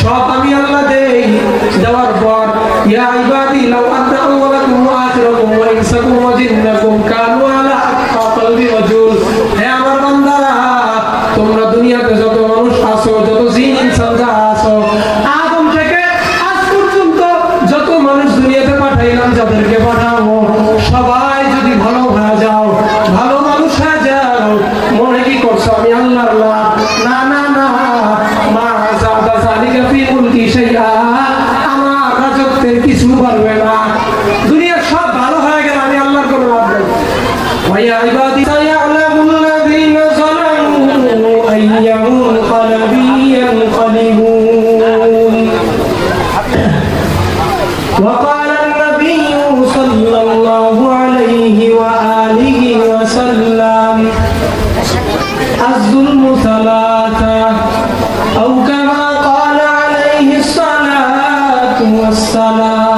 সব আমি আল্লাহ দেই দেওয়ার পর জাদা জালিকা ফি মুলকি শাইআ আমার রাজত্বের কিছু পারবে না দুনিয়ার সব ভালো হয়ে গেল আমি আল্লাহর কোনো লাভ নেই ويا عبادي سيعلم الذين ظلموا أي منقلب ينقلبون وقال النبي صلى الله عليه وآله وسلم الظلم ثلاثة أو كما قال عليه الصلاة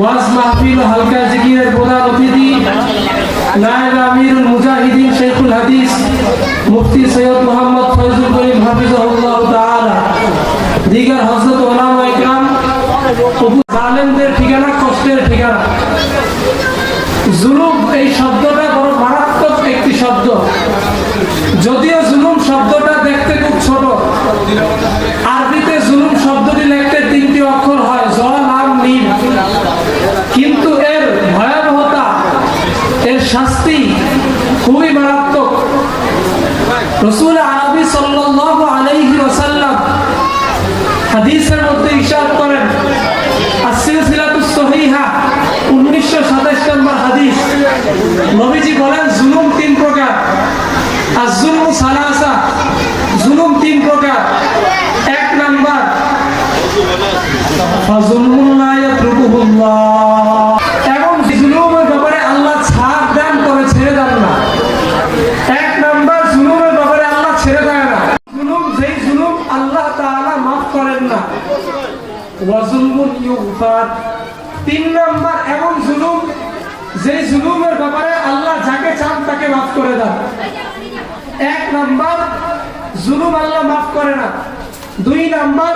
ওয়াজ মাহফিল হালকা জিকিরের প্রধান অতিথি নায়েব আমিরুল মুজাহিদিন শেখুল হাদিস মুফতি সৈয়দ মোহাম্মদ ফয়জুল করিম হাফিজাহুল্লাহ তাআলা। দিগার হযরত ওলামা ইকরাম জালেমদের ঠিকানা, কষ্টের ঠিকানা। জুলুম, এই শব্দটা বড় মারাত্মক একটি শব্দ। যদিও জুলুম শব্দটা দেখতে খুব ছোট আরবিতে জুলুম শব্দটি লিখতে তিনটি অক্ষর হয় জ লাম মিম কিন্তু এর ভয়াবহতা এর শাস্তি খুবই মারাত্মক রসুল আরবি সাল্লাল্লাহু আলাইহি ওয়াসাল্লাম হাদিসের মধ্যে ইশার করেন আসিলসিলাতুস সহিহা 1927 নম্বর হাদিস নবীজি বলেন জুলুম তিন প্রকার আর জুলুম সালাসা জুলুম তিন প্রকার এক নাম্বার ফাজুলুম লা ইয়াতরুকুহুল্লাহ এবং জুলুমের ব্যাপারে আল্লাহ ছাড় দেন করে, ছেড়ে দেন না। এক নাম্বার, জুলুমের ব্যাপারে আল্লাহ ছেড়ে দেয় না। জুলুম, যেই জুলুম আল্লাহ তাআলা মাফ করেন না। ওয়াজুলমুন তিন নাম্বার, এমন জুলুম যে জুলুমের ব্যাপারে আল্লাহ যাকে চান তাকে মাফ করে দেন। এক নাম্বার, জুলুম আল্লাহ মাফ করে না। দুই নাম্বার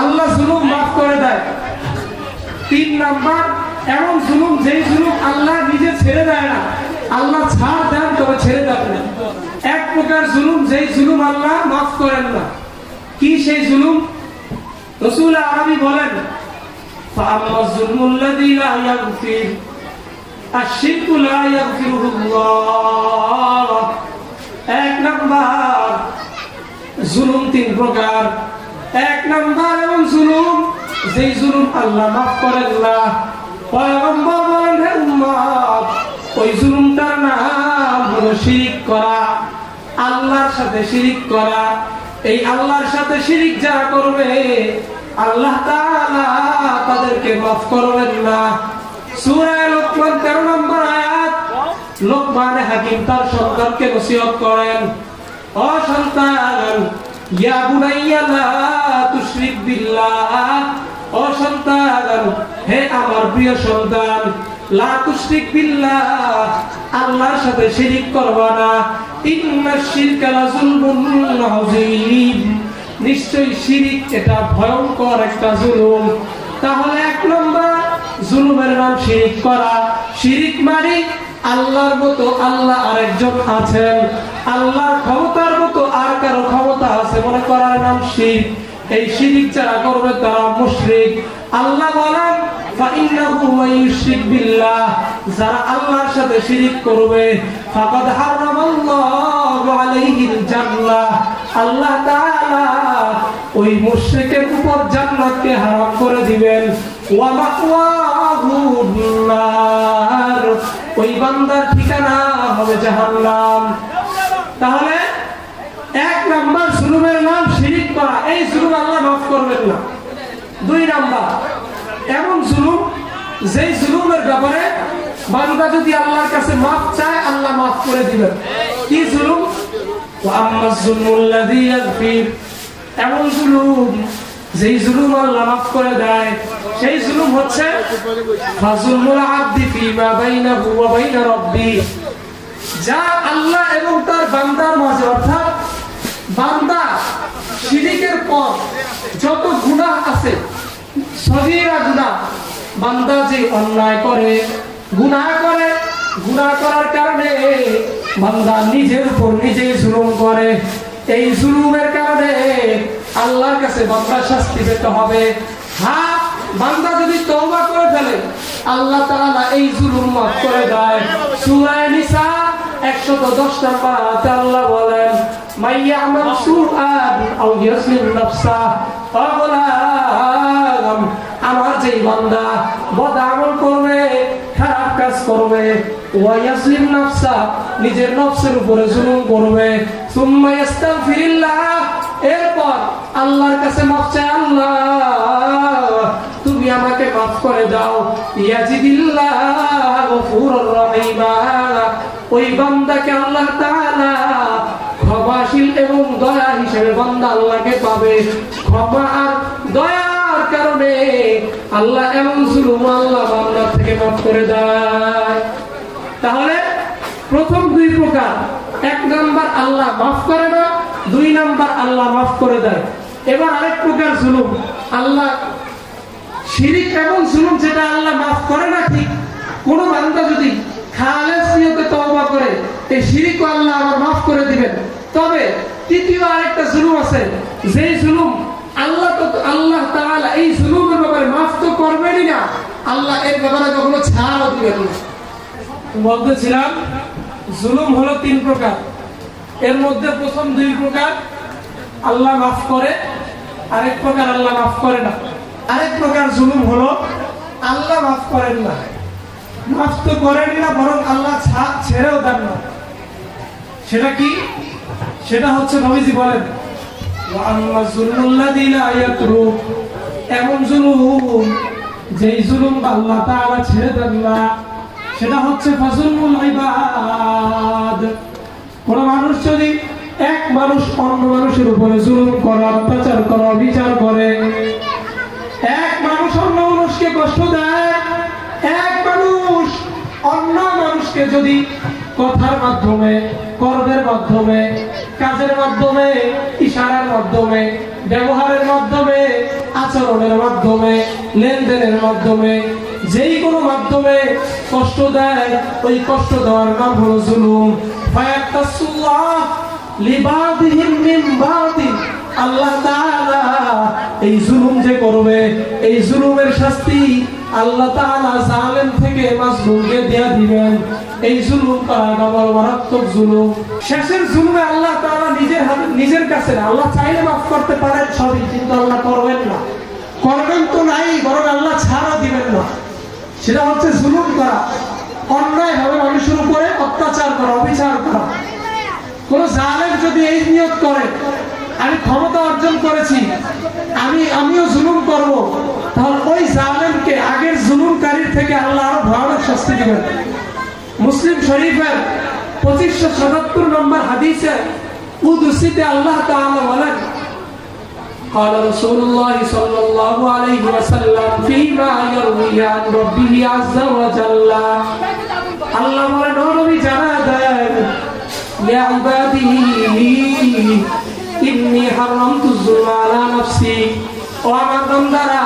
আল্লাহ জুলুম মাফ করে দেয় তিন নাম্বার এমন জুলুম যেই জুলুম আল্লাহ নিজে ছেড়ে দেয় না আল্লাহ ছাড় দেন তবে ছেড়ে দেন না এক প্রকার জুলুম যেই জুলুম আল্লাহ মাফ করেন না কি সেই জুলুম রসুল আরবি বলেন فأما الظلم الذي لا يغفر الشرك لا يغفره الله এক নাম্বার জুলুম তিন প্রকার। এক নাম্বার এবং জুলুম, যেই জুলুম আল্লাহ মাফ করেন না, পয়গম্বর বলেন ওই জুলুমটার নাম হলো শিরিক করা, আল্লাহর সাথে শিরিক করা। এই আল্লাহর সাথে শিরিক যারা করবে, আল্লাহ তাআলা তাদেরকে মাফ করবেন না। সূরা লোকমান 13 নম্বর আয়াত, লোকমান হাকিম তার সন্তানকে নসিহত করেন। ও সন্তান ইয়া বুনাইয়া লা তুশরিক বিল্লাহ। ও হে আমার প্রিয় সন্তান, লা তুশরিক বিল্লাহ, আল্লাহর সাথে শিরিক করবা না। ইন্না শিরকা লাযুলমুন আযীম। নিশ্চয়ই শিরিক এটা ভয়ঙ্কর একটা জুলুম। তাহলে এক নম্বর, জুলুমের নাম শিরিক করা। শিরিক মানে আল্লাহর মতো আল্লাহ আরেকজন আছেন। আল্লাহর ক্ষমতার মতো আর কারও ক্ষমতা আছে মনে করার নাম শিব এই শিরিক যারা করবে তারা মুশরিক। আল্লাহ বলেন জান্নাতকে হারাম করে দিবেন। ওয়া মাকওয়াহুন্নার ওই বান্দার ঠিকানা হবে জাহান্নাম। তাহলে এক নাম্বার জুলুমের নাম শিরিক করা, এই জুলুম আল্লাহ মাফ করবেন না। দুই নাম্বার, এমন জুলুম যেই জুলুমের ব্যাপারে বান্দা যদি আল্লাহর কাছে মাফ চায়, আল্লাহ মাফ করে দিবেন। কি জুলুম এমন জুলুম যেই জুলুম আল্লাহ মাফ করে দেয়। সেই জুলুম হচ্ছে, ফাজুলুল ফিমা বাইনা যা আল্লাহ এবং তার বান্দার মাঝে, অর্থাৎ বান্দা শিরিকের পর যত গুনাহ আছে, সগীরা গুনাহ, বান্দা যে অন্যায় করে, গুনাহ করে, গুনাহ করার কারণে বান্দা নিজের উপর নিজেই জুলুম করে। এই জুলুমের কারণে আল্লাহর কাছে বান্দা শাস্তি পেতে হবে। হ্যাঁ বান্দা যদি তওবা করে ফেলে, আল্লাহ তাআলা এই জুলুম মাফ করে দেয়। সূরা নিসা 110 নম্বর আল্লাহ বলেন মাইয়া আমাল সুআন আও ইয়াসলিম নাফসা ফাগলাম আমার যেই বান্দা বদ আমল করবে, খারাপ কাজ করবে ওয়াইয়াসলিম নাফসা, নিজের নফসের উপরে জুলুম করবে, সুম্মা ইস্তাগফিরিল্লাহ এরপর আল্লাহর কাছে তুমি আমাকে মাফ করে দাও। ওই বান্দাকে আল্লাহ ক্ষমাশীল এবং দয়া হিসেবে বান্দা আল্লাহকে পাবে। ক্ষমা আর দয়ার কারণে আল্লাহ এমন জুলুম আল্লাহ বান্দা থেকে মাফ করে দেয়। তাহলে প্রথম দুই প্রকার। এক নাম্বার, আল্লাহ মাফ করে না দুই নাম্বার আল্লাহ মাফ করে দেয়। এবার আরেক প্রকার জুলুম। আল্লাহ শিরিক এমন জুলুম যেটা আল্লাহ মাফ করে না ঠিক। কোন বান্দা যদি খালেস নিয়তে তওবা করে, এই শিরিক আল্লাহ আবার মাফ করে দিবেন। তবে তৃতীয় আরেকটা জুলুম আছে। যেই জুলুম আল্লাহ তো আল্লাহ তাআলা এই জুলুমের ব্যাপারে মাফ তো করবেনই না। আল্লাহ এর ব্যাপারে কখনো ছাড়ও দিবেন না। বলতেছিলাম, জুলুম হলো তিন প্রকার। এর মধ্যে প্রথম দুই প্রকার আল্লাহ মাফ করে, আরেক প্রকার আল্লাহ মাফ করে না। আরেক প্রকার জুলুম হলো আল্লাহ মাফ করেন না। মাফ তো করেনি না, বরং আল্লাহ ছেড়েও দেন না। সেটা কি? সেটা হচ্ছে নবীজি বলেন এমন জুলুম যেই জুলুম আল্লাহ তাআলা ছেড়ে দেন না। সেটা হচ্ছে ফাজুলুল ইবাদ। কোন মানুষ যদি এক মানুষ অন্য মানুষের উপরে জুলুম করে, অত্যাচার করে বিচার করে, এক মানুষ অন্য মানুষকে কষ্ট দেয়, এক মানুষ অন্য মানুষকে যদি কথার মাধ্যমে, কর্মের মাধ্যমে, কাজের মাধ্যমে, ইশারার মাধ্যমে, ব্যবহারের মাধ্যমে, আচরণের মাধ্যমে, লেনদেনের মাধ্যমে যেই কোনো মাধ্যমে কষ্ট দেয়, ওই কষ্ট দেওয়ার নাম হলো জুলুম। দিবেন। এই জুলুম করাটা শেষের জুলুমে আল্লাহ তাআলা নিজের নিজের কাছে আল্লাহ চাইলে মাফ করতে পারেন, সবই, কিন্তু আল্লাহ করবেন না। করবেন তো নাই, বরং আল্লাহ ছাড়া দিবেন না। সেটা হচ্ছে জুলুম করা অন্যায় ভাবে মানুষের উপরে অত্যাচার করা, অবিচার করা। কোন জালেম যদি এই নিয়ত করে, আমি ক্ষমতা অর্জন করেছি, আমি, আমিও জুলুম করব, তাহলে ওই জালেমকে আগের জুলুমকারীর থেকে আল্লাহ আরও ভয়ানক শাস্তি দিবেন। মুসলিম শরীফের পঁচিশশো সাতাত্তর নম্বর হাদিসে, উদুসিতে আল্লাহ তাআলা বলেন قال رسول الله صلى الله عليه وسلم فيما يروي عن ربه عز وجل আল্লাহ বলে নবী জানা দেন ইয়া ইবাদি ইন্নী হারামতু যুলমা আলা নাফসি ও আমার বান্দারা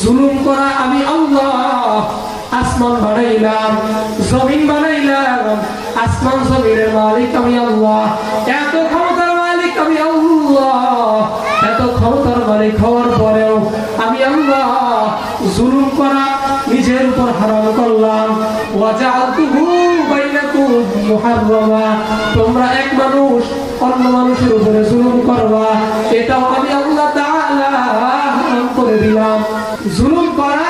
জুলুম করা আমি আল্লাহ আসমান বানাইলাম জমিন বানাইলাম আসমান জমিনের মালিক আমি আল্লাহ মুহাররামা তোমরা এক মানুষ, অন্য মানুষের উপরে জুলুম করবা। এটাও আমি আল্লাহ হারাম করে দিলাম। জুলুম করা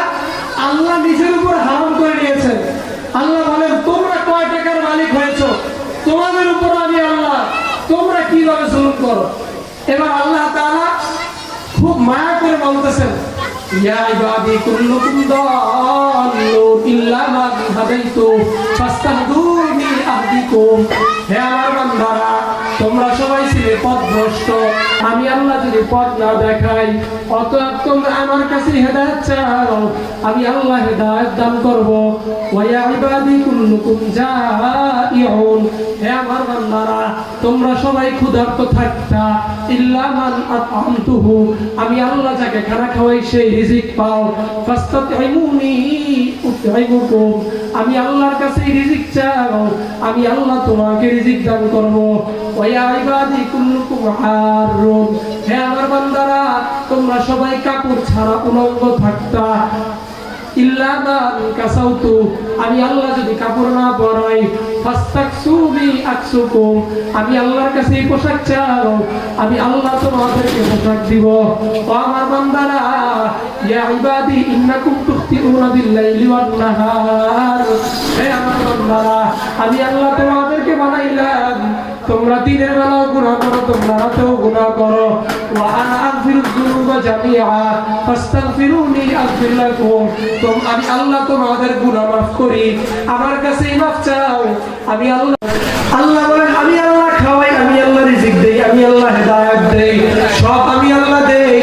আল্লাহ নিজের উপর হারাম করে নিয়েছেন। আল্লাহ বলেন, তোমরা কয় টাকার মালিক হয়েছো? তোমাদের উপর আমি আল্লাহ। তোমরা কীভাবে জুলুম করো? এবার আল্লাহ তাআলা খুব মায়া করে বলতেছেন, ইয়া ইবাদি কুল্লুকুম ফাস্তাহদুনি আহদিকুম হে আমার তোমরা সবাই ছিলে পথভ্রষ্ট। আমি আল্লাহ যদি পথ না দেখাই, অতএব তোমরা আমার কাছে হেদায়ত চাও। আমি আল্লাহ হেদায়ত দান করব। তোমরা সবাই ক্ষুধার্ত থাকতা আমি আল্লাহ যাকে খাওয়াই সেই রিজিক পাও। আমি আল্লাহর কাছে রিজিক চাও। আমি আল্লাহ তোমাকে রিজিক দান করব। ওয়া ইবাদি কুল্লুকুম হারুন হে আমার বান্দারা, তোমরা সবাই কাপড় ছাড়া উলঙ্গ থাকতা। আমি আল্লাহ যদি কাপড় না পরাই আমি আল্লাহর কাছে পোশাক চাও। আমি আল্লাহ তোমাদেরকে পোশাক দিব। ও আমার বান্দারা, ইয়া ইবাদি, ইন্নাকুম তুখতিউনা বিল্লাইলি ওয়ান নাহার হে আমার বান্দারা, আমি আল্লাহ তোমাদেরকে বানাইলাম। তোমরা দিনের বেলাও গুনাহ করো, তোমরা রাতেও গুনাহ করো। আমি আল্লাহ তোমাদের গুনাহ মাফ করি। আমার কাছেই মাফ চাও। আমি আল্লাহ আল্লাহ বলেন, আমি আল্লাহ খাওয়াই, আমি আল্লাহ রিজিক দেই, আমি আল্লাহ হেদায়েত দেই। সব আমি আল্লাহ দেই।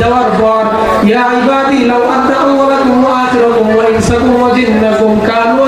দেওয়ার পর, ইয়া ইবাদি, লাউ আন্না আউওয়ালাকুম ওয়া আখিরাকুম ওয়া ইনসাকুম ওয়া জিন্নাকুম কানু